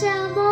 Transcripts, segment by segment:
наша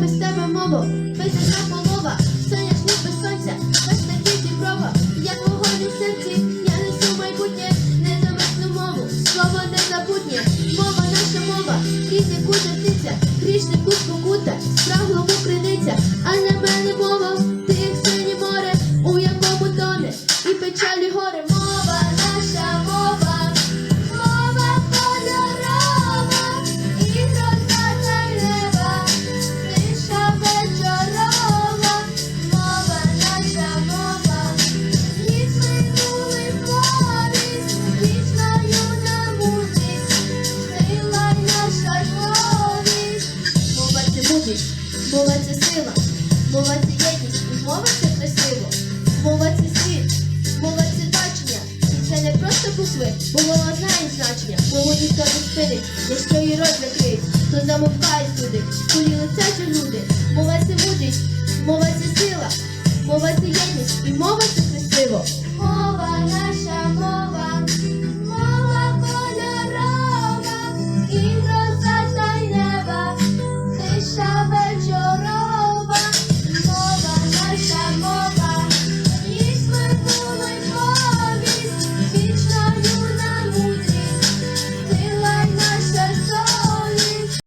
без тебе мову, без одна полова, соняшник без сонця, без такі діброва, як вогонь у серці, я несу майбутнє, независну мову, слово незабутнє, мова наша мова, різнику птиця, грішнику спокута, справглому криниця, а на мене мова, ти як синє море, у якому тоне, і печалі горе, мова мова це сила, мова це єдність, мова це красиво, мова це світ, мова це бачення, і це не просто букви, бо мова знає значення, мову ніхто не спинить, якщо її рот закриють, то замовкає люди, кулі чи люди, мова це мудрість, мова це сила, мова це єдність, і мова це